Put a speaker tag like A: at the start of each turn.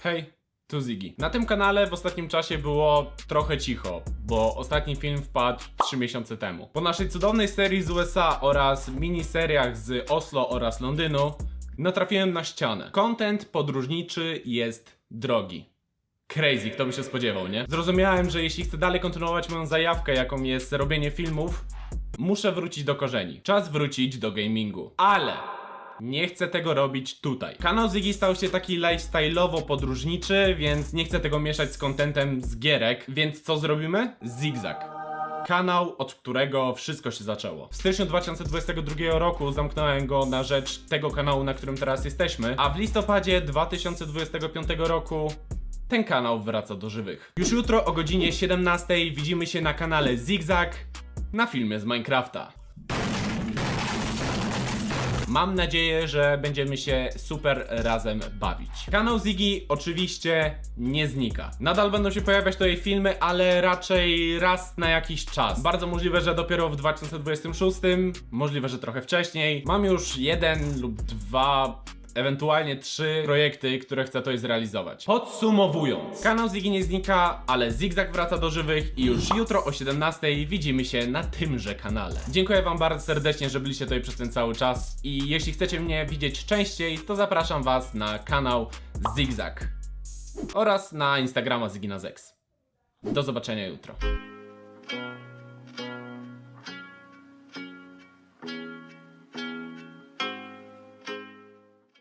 A: Hej, tu Ziggy. Na tym kanale w ostatnim czasie było trochę cicho, bo ostatni film wpadł 3 miesiące temu. Po naszej cudownej serii z USA oraz miniseriach z Oslo oraz Londynu natrafiłem na ścianę. Content podróżniczy jest drogi. Crazy, kto by się spodziewał, nie? Zrozumiałem, że jeśli chcę dalej kontynuować moją zajawkę, jaką jest robienie filmów, muszę wrócić do korzeni. Czas wrócić do gamingu. Ale nie chcę tego robić tutaj. Kanał Ziggy stał się taki lifestyle'owo podróżniczy, więc nie chcę tego mieszać z kontentem z gierek, więc co zrobimy? Zigzag. Kanał, od którego wszystko się zaczęło. W styczniu 2022 roku zamknąłem go na rzecz tego kanału, na którym teraz jesteśmy, a w listopadzie 2025 roku ten kanał wraca do żywych. Już jutro o godzinie 17 widzimy się na kanale Zigzag na filmie z Minecrafta. Mam nadzieję, że będziemy się super razem bawić. Kanał Ziggy oczywiście nie znika. Nadal będą się pojawiać tutaj filmy, ale raczej raz na jakiś czas. Bardzo możliwe, że dopiero w 2026, możliwe, że trochę wcześniej. Mam już jeden lub dwa ewentualnie trzy projekty, które chcę tutaj zrealizować. Podsumowując, kanał Ziggy nie znika, ale Zigzag wraca do żywych i już jutro o 17 widzimy się na tymże kanale. Dziękuję Wam bardzo serdecznie, że byliście tutaj przez ten cały czas i jeśli chcecie mnie widzieć częściej, to zapraszam Was na kanał Zigzag oraz na Instagrama Ziggy na Zex. Do zobaczenia jutro.